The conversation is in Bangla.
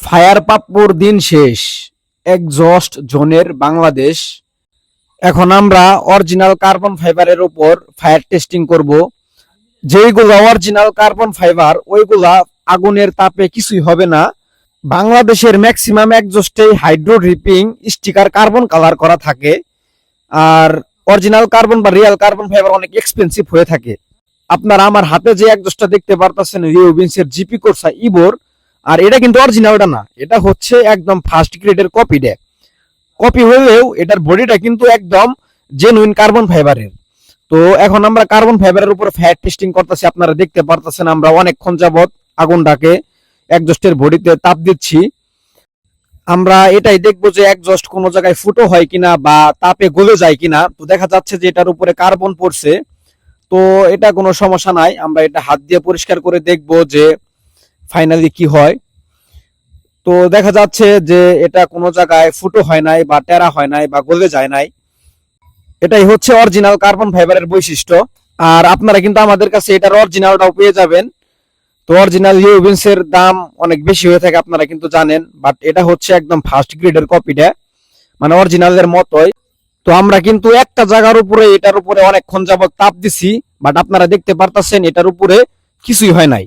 ফায়ার পাপ্পুর দিন শেষ। একজস্ট জোনের বাংলাদেশ। এখন আমরা অরিজিনাল কার্বন ফাইবারের উপর ফায়ার টেস্টিং করব। যেইগুলো অরিজিনাল কার্বন ফাইবার ওইগুলা আগুনের তাপে কিছুই হবে না। বাংলাদেশের maximum একজস্টেই hydro dripping sticker carbon colour করা থাকে। আর অরিজিনাল কার্বন বা রিয়েল কার্বন ফাইবার অনেক এক্সপেন্সিভ হয়ে থাকে। আপনারা আমার হাতে যে একজস্টটা দেখতে পারতেছেন রিওবিন্সের জিপি কোর্সা ইবোর আর এটা কিন্তু অরিজিনালটা না। এটা হচ্ছে একদম ফার্স্ট গ্রেডের কপি ডে কপি হলেও এটার বডিটা কিন্তু একদম জেনুইন কার্বন ফাইবারের তো এখন আমরা কার্বন ফাইবারের উপর ফ্যাট টেস্টিং করতেছি, আপনারা দেখতে পারতেছেন আমরা অনেকক্ষণ যাবত আগুনটাকে একজস্টের বডিতে তাপ দিচ্ছি। আমরা এটাই দেখব যে একজস্ট কোনো জায়গায় ফুটো হয় কিনা বা তাপে গলে যায় কিনা। তো দেখা যাচ্ছে যে এটার উপরে কার্বন পড়ছে। তো এটা কোনো সমস্যা নাই, আমরা এটা হাত দিয়ে পরিষ্কার করে দেখব যে ফাইনালি কি হয়? তো দেখা যাচ্ছে যে এটা কোনো জায়গায় ফুটো হয় নাই বা টেরা হয় নাই বা গলে যায় নাই। এটাই হচ্ছে অরিজিনাল কার্বন ফাইবারের বৈশিষ্ট্য। আর আপনারা কিন্তু আমাদের কাছে এটার অরিজিনালটাও পেয়ে যাবেন। তো অরিজিনাল ইউবিন্স এর দাম অনেক বেশি হয়ে থাকে, আপনারা কিন্তু জানেন। বাট এটা হচ্ছে একদম ফার্স্ট গ্রেডের কপিটা মানে অরিজিনালের মতোই। তো আমরা কিন্তু একটা জায়গার উপরে, এটার উপরে অনেকক্ষণ যাবত তাপ দিছি। বাট আপনারা দেখতে পারতাছেন, এটার উপরে কিছুই হয় নাই।